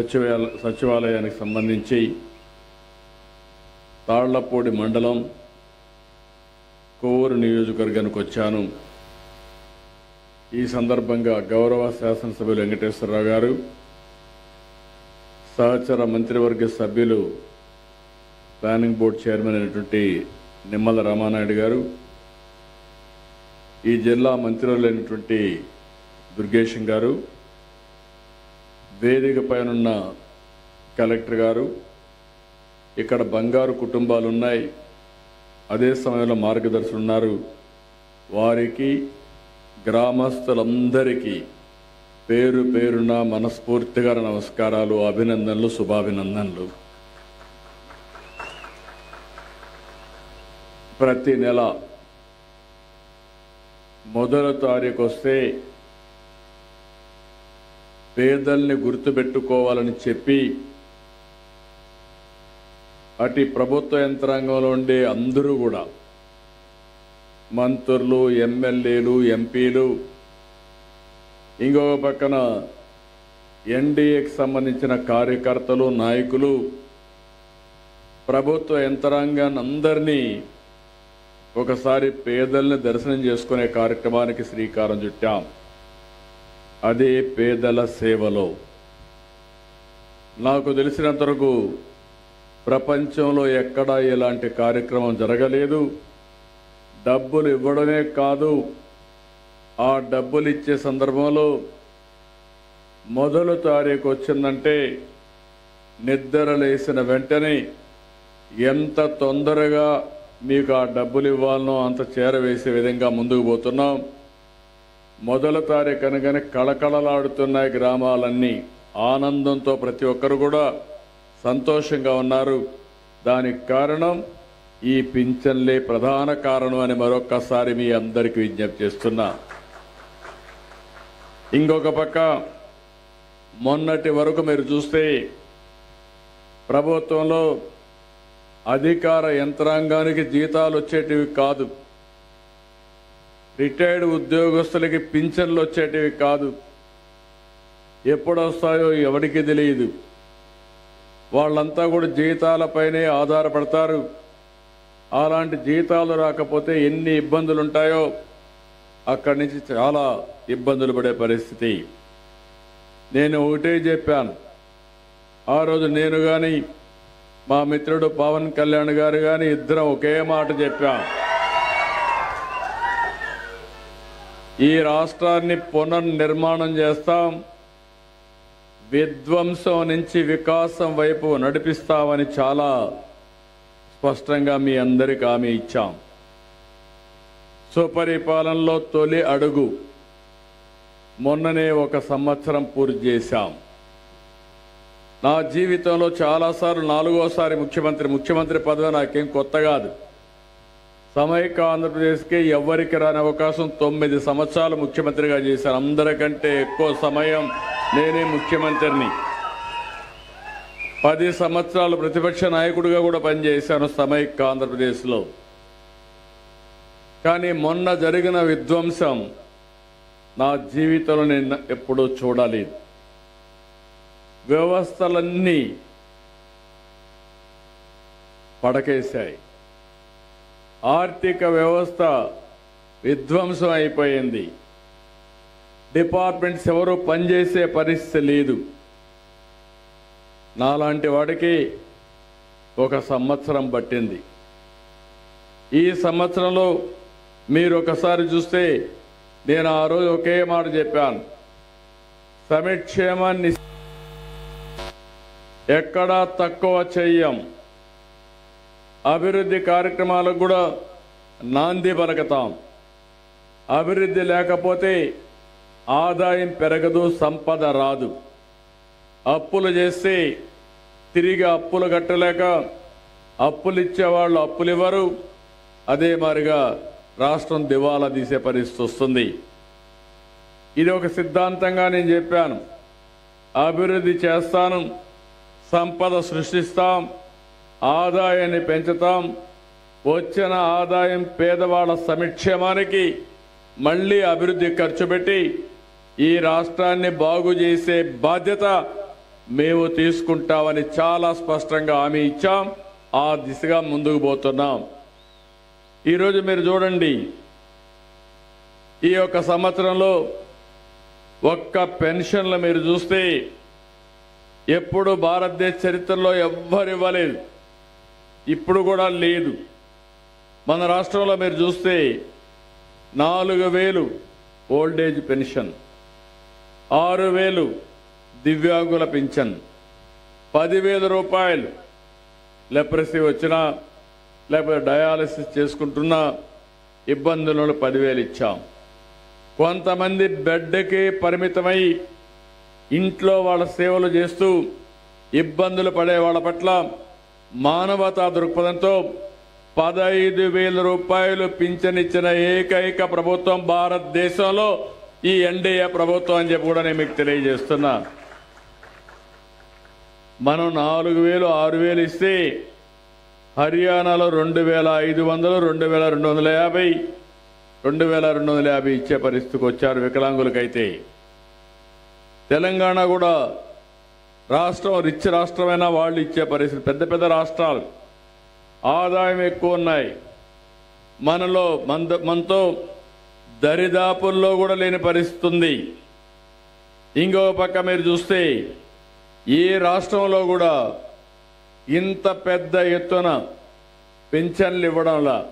సచివాల సచివాలయానికి సంబంధించి తాళ్ళపూడి మండలం కోవూరు నియోజకవర్గానికి వచ్చాను. ఈ సందర్భంగా గౌరవ శాసనసభ్యులు వెంకటేశ్వరరావు గారు సహచర మంత్రివర్గ సభ్యులు ప్లానింగ్ బోర్డు చైర్మన్ అయినటువంటి నిమ్మల రామానాయుడు గారు ఈ జిల్లా మంత్రులైనటువంటి దుర్గేశం గారు వేదిక పైనున్న కలెక్టర్ గారు ఇక్కడ బంగారు కుటుంబాలు ఉన్నాయి అదే సమయంలో మార్గదర్శులు ఉన్నారు వారికి గ్రామస్తులందరికీ పేరు పేరున మనస్ఫూర్తిగా నమస్కారాలు అభినందనలు శుభాభినందనలు. ప్రతి నెల మొదల తారీఖు వస్తే పేదల్ని గుర్తుపెట్టుకోవాలని చెప్పి అటు ప్రభుత్వ యంత్రాంగంలో ఉండే అందరూ కూడా మంత్రులు ఎమ్మెల్యేలు ఎంపీలు ఇంకొక పక్కన ఎన్డీఏకి సంబంధించిన కార్యకర్తలు నాయకులు ప్రభుత్వ యంత్రాంగాన్ని అందరినీ ఒకసారి పేదల్ని దర్శనం చేసుకునే కార్యక్రమానికి శ్రీకారం చుట్టాం. అదే పేదల సేవలో. నాకు తెలిసినంత వరకు ప్రపంచంలో ఎక్కడా ఇలాంటి కార్యక్రమం జరగలేదు. డబ్బులు ఇవ్వడమే కాదు ఆ డబ్బులు ఇచ్చే సందర్భంలో మొదలు తారీఖు వచ్చిందంటే నిద్ర లేసిన వెంటనే ఎంత తొందరగా మీకు ఆ డబ్బులు ఇవ్వాలనో అంత చేరవేసే విధంగా ముందుకు పోతున్నాం. మొదల తారీఖు అనగానే కళకళలాడుతున్నాయి గ్రామాలన్నీ ఆనందంతో ప్రతి ఒక్కరు కూడా సంతోషంగా ఉన్నారు. దానికి కారణం ఈ పింఛన్లే ప్రధాన కారణం అని మరొక్కసారి మీ అందరికీ విజ్ఞప్తి చేస్తున్నా. ఇంకొక పక్క మొన్నటి వరకు మీరు చూస్తే ప్రభుత్వంలో అధికార యంత్రాంగానికి జీతాలు వచ్చేటివి కాదు. రిటైర్డ్ ఉద్యోగస్తులకి పింఛన్లు వచ్చేటివి కాదు. ఎప్పుడొస్తాయో ఎవరికి తెలియదు. వాళ్ళంతా కూడా జీతాలపైనే ఆధారపడతారు. అలాంటి జీతాలు రాకపోతే ఎన్ని ఇబ్బందులు ఉంటాయో అక్కడి నుంచి చాలా ఇబ్బందులు పడే పరిస్థితి. నేను ఒకటే చెప్పాను. ఆ రోజు నేను కానీ మా మిత్రుడు పవన్ కళ్యాణ్ గారు కానీ ఇద్దరం ఒకే మాట చెప్పాం. ఈ రాష్ట్రాన్ని పునర్నిర్మాణం చేస్తాం. విధ్వంసం నుంచి వికాసం వైపు నడిపిస్తామని చాలా స్పష్టంగా మీ అందరికి హామీ ఇచ్చాం. సుపరిపాలనలో తొలి అడుగు మొన్ననే ఒక సంవత్సరం పూర్తి చేశాం. నా జీవితంలో చాలాసార్లు నాలుగోసారి ముఖ్యమంత్రి ముఖ్యమంత్రి పదవి నాకేం కొత్త కాదు. సమైక్య ఆంధ్రప్రదేశ్కి ఎవరికి రాని అవకాశం తొమ్మిది సంవత్సరాలు ముఖ్యమంత్రిగా చేశాను అందరికంటే ఎక్కువ సమయం నేనే ముఖ్యమంత్రిని. పది సంవత్సరాలు ప్రతిపక్ష నాయకుడిగా కూడా పనిచేశాను సమైక్య ఆంధ్రప్రదేశ్లో. కానీ మొన్న జరిగిన విధ్వంసం నా జీవితంలో నేను ఎప్పుడూ చూడలేదు. వ్యవస్థలన్నీ పడకేశాయి. ఆర్థిక వ్యవస్థ విధ్వంసం అయిపోయింది. డిపార్ట్మెంట్స్ ఎవరు పనిచేసే పరిస్థితి లేదు. నాలాంటి వాడికి ఒక సంవత్సరం పట్టింది. ఈ సంవత్సరంలో మీరు ఒకసారి చూస్తే నేను ఆ రోజు ఒకే మాట చెప్పాను. సమిక్షేమాన్ని ఎక్కడా తక్కువ చెయ్యం. అభివృద్ధి కార్యక్రమాలకు కూడా నాంది పలకతాం. అభివృద్ధి లేకపోతే ఆదాయం పెరగదు సంపద రాదు. అప్పులు చేస్తే తిరిగి అప్పులు కట్టలేక అప్పులు ఇచ్చేవాళ్ళు అప్పులు ఇవ్వరు అదే మారిగా రాష్ట్రం దివాలా తీసే పరిస్థితి వస్తుంది. ఇది ఒక సిద్ధాంతంగా నేను చెప్పాను. అభివృద్ధి చేస్తాను సంపద సృష్టిస్తాం ఆదాయాన్ని పెంచుతాం. వచ్చిన ఆదాయం పేదవాళ్ళ సంక్షేమానికి మళ్ళీ అభివృద్ధి ఖర్చు పెట్టి ఈ రాష్ట్రాన్ని బాగు చేసే బాధ్యత మేము తీసుకుంటామని చాలా స్పష్టంగా హామీ ఇచ్చాం. ఆ దిశగా ముందుకు పోతున్నాం. ఈరోజు మీరు చూడండి ఈ యొక్క సంవత్సరంలో ఒక్క పెన్షన్లు మీరు చూస్తే ఎప్పుడు భారతదేశ చరిత్రలో ఎవ్వరు ఇవ్వలేదు. ఇప్పుడు కూడా లేదు. మన రాష్ట్రంలో మీరు చూస్తే నాలుగు వేలు ఓల్డేజ్ పెన్షన్ ఆరు వేలు దివ్యాంగుల పింఛన్ పదివేల రూపాయలు లెప్రసీ వచ్చినా లేకపోతే డయాలసిస్ చేసుకుంటున్నా ఇబ్బందులను పదివేలు ఇచ్చాం. కొంతమంది బెడ్కే పరిమితమై ఇంట్లో వాళ్ళ సేవలు చేస్తూ ఇబ్బందులు పడే వాళ్ళ పట్ల మానవతా దృక్పథంతో పదహైదు వేల రూపాయలు పింఛనిచ్చిన ఏకైక ప్రభుత్వం భారతదేశంలో ఈ ఎన్డీఏ ప్రభుత్వం అని చెప్పి కూడా నేను మీకు తెలియజేస్తున్నా. మనం నాలుగు వేలు ఆరు వేలు ఇస్తే హర్యానాలో రెండు వేల ఐదు వందలు రెండు వేల రెండు వందల యాభై రెండు వేల రెండు వందల యాభై ఇచ్చే పరిస్థితికి వచ్చారు వికలాంగులకైతే. తెలంగాణ కూడా రాష్ట్రం రిచ్ రాష్ట్రమైనా వాళ్ళు ఇచ్చే పరిస్థితి. పెద్ద పెద్ద రాష్ట్రాలు. ఆదాయం ఎక్కువ ఉన్నాయి. మనలో మంద మనతో దరిదాపుల్లో కూడా లేని పరిస్థితి ఉంది. ఇంకో పక్క మీరు చూస్తే ఏ రాష్ట్రంలో కూడా ఇంత పెద్ద ఎత్తున పెన్షన్లు ఇవ్వడంలా.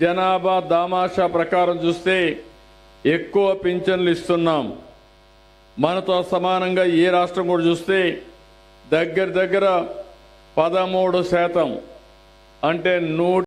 జనాభా దామాషా ప్రకారం చూస్తే ఎక్కువ పింఛన్లు ఇస్తున్నాం. మనతో సమానంగా ఏ రాష్ట్రం కూడా చూస్తే దగ్గర దగ్గర పదమూడు శాతం అంటే నూట